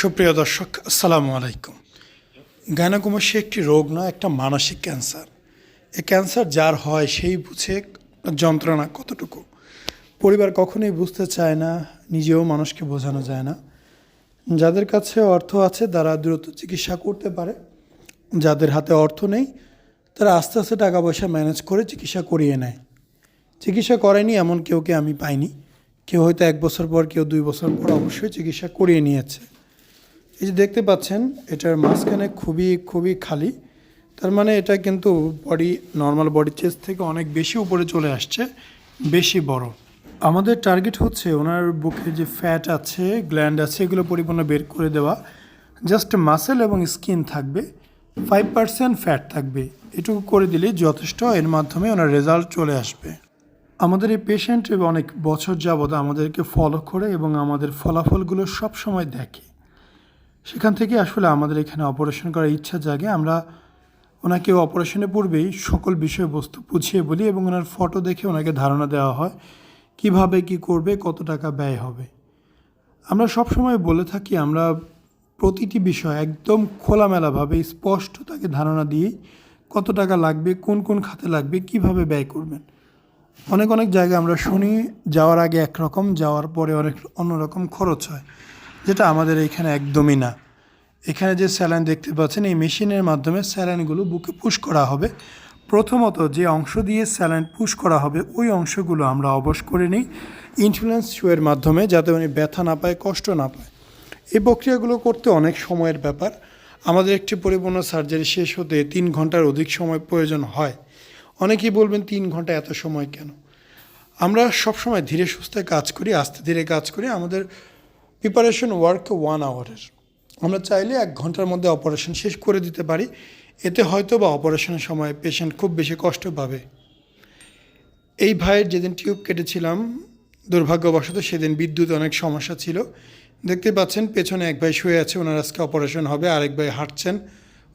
সুপ্রিয় দর্শক, আসসালামু আলাইকুম। গায়নাকুমাসী একটি রোগ নয়, একটা মানসিক ক্যান্সার। এ ক্যান্সার যার হয় সেই বুঝে যন্ত্রণা কতটুকু? পরিবার কখনোই বুঝতে চায় না, নিজেও মানুষকে বোঝানো যায় না। যাদের কাছে অর্থ আছে, তারা দ্রুত চিকিৎসা করতে পারে। যাদের হাতে অর্থ নেই, তারা আস্তে আস্তে টাকা পয়সা ম্যানেজ করে চিকিৎসা করিয়ে নেয়। চিকিৎসা করেনি এমন কেউকে আমি পাইনি। কেউ হয়তো এক বছর পর, কেউ দুই বছর পর অবশ্যই চিকিৎসা করিয়ে নিয়েছে। এই যে দেখতে পাচ্ছেন, এটার মাঝখানে খুবই খুবই খালি। তার মানে এটা কিন্তু বডি নর্মাল বডি চেস্ট থেকে অনেক বেশি উপরে চলে আসছে, বেশি বড়। আমাদের টার্গেট হচ্ছে ওনার বুকে যে ফ্যাট আছে গ্ল্যান্ড আছে, এগুলো পরিপূর্ণ বের করে দেওয়া। জাস্ট মাসেল এবং স্কিন থাকবে ফাইভ পার্সেন্ট ফ্যাট থাকবে। এটুকু করে দিলেই যথেষ্ট, এর মাধ্যমে ওনার রেজাল্ট চলে আসবে। আমাদের এই পেশেন্ট অনেক বছর যাবৎ আমাদেরকে ফলো করে এবং আমাদের ফলাফলগুলো সব সময় দেখে। সেখান থেকে আসলে আমাদের এখানে অপারেশন করার ইচ্ছা জাগে। আমরা ওনাকে অপারেশনের পূর্বেই সকল বিষয়বস্তু বুঝিয়ে বলি এবং ওনার ফটো দেখে ওনাকে ধারণা দেওয়া হয়, কীভাবে কি করবে, কত টাকা ব্যয় হবে। আমরা সব সময় বলে থাকি, আমরা প্রতিটি বিষয় একদম খোলামেলাভাবে স্পষ্ট তাকে ধারণা দিই কত টাকা লাগবে, কোন কোন খাতে লাগবে, কীভাবে ব্যয় করবেন। অনেক অনেক জায়গায় আমরা শুনি, যাওয়ার আগে একরকম, যাওয়ার পরে অনেক অন্যরকম খরচ হয়। যেটা আমাদের এখানে একদমই না। এখানে যে স্যালাইন দেখতে পাচ্ছেন, এই মেশিনের মাধ্যমে স্যালাইনগুলো বুকে পুশ করা হবে। প্রথমত যে অংশ দিয়ে স্যালাইন পুশ করা হবে, ওই অংশগুলো আমরা অবশ করে নিই ইনফ্লুয়েন্স শোয়ের মাধ্যমে, যাতে উনি ব্যথা না পায়, কষ্ট না পায়। এই প্রক্রিয়াগুলো করতে অনেক সময়ের ব্যাপার। আমাদের একটি পরিপূর্ণ সার্জারি শেষ হতে তিন ঘণ্টার অধিক সময় প্রয়োজন হয়। অনেকেই বলবেন, তিন ঘণ্টা এত সময় কেন? আমরা সবসময় ধীরে সুস্থে কাজ করি, আস্তে ধীরে কাজ করি। আমাদের প্রিপারেশন ওয়ার্ক ওয়ান আওয়ারের আমরা চাইলে এক ঘণ্টার মধ্যে অপারেশন শেষ করে দিতে পারি। এতে হয়তো বা অপারেশনের সময় পেশেন্ট খুব বেশি কষ্ট পাবে। এই ভাইয়ের যেদিন টিউব কেটেছিলাম, দুর্ভাগ্যবশত সেদিন বিদ্যুৎ অনেক সমস্যা ছিল। দেখতে পাচ্ছেন, পেছনে এক ভাই শুয়ে আছে, ওনার আজকে অপারেশন হবে, আরেক ভাই হাঁটছেন।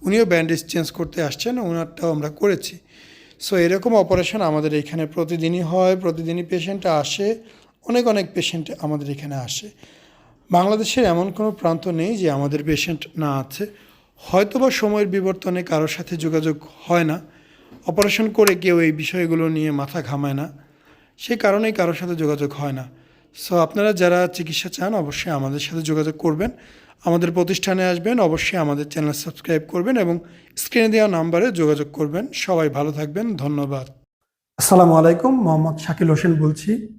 উনিও ব্যান্ডেজ চেঞ্জ করতে আসছেন, ওনারটাও আমরা করেছি। সো এরকম অপারেশন আমাদের এখানে প্রতিদিনই হয়, প্রতিদিনই পেশেন্ট আসে, অনেক অনেক পেশেন্ট আমাদের এখানে আসে। বাংলাদেশের এমন কোনো প্রান্ত নেই যে আমাদের পেশেন্ট না আছে। হয়তোবা সময়ের বিবর্তনে কারোর সাথে যোগাযোগ হয় না। অপারেশন করে কেউ এই বিষয়গুলো নিয়ে মাথা ঘামায় না। সেই কারণেই কারোর সাথে যোগাযোগ হয় না। সো আপনারা যারা চিকিৎসা চান, অবশ্যই আমাদের সাথে যোগাযোগ করবেন। আমাদের প্রতিষ্ঠানে আসবেন, অবশ্যই আমাদের চ্যানেল সাবস্ক্রাইব করবেন এবং স্ক্রিনে দেওয়া নাম্বারে যোগাযোগ করবেন। সবাই ভালো থাকবেন। ধন্যবাদ। আসসালামু আলাইকুম, মোহাম্মদ শাকিল হোসেন বলছি।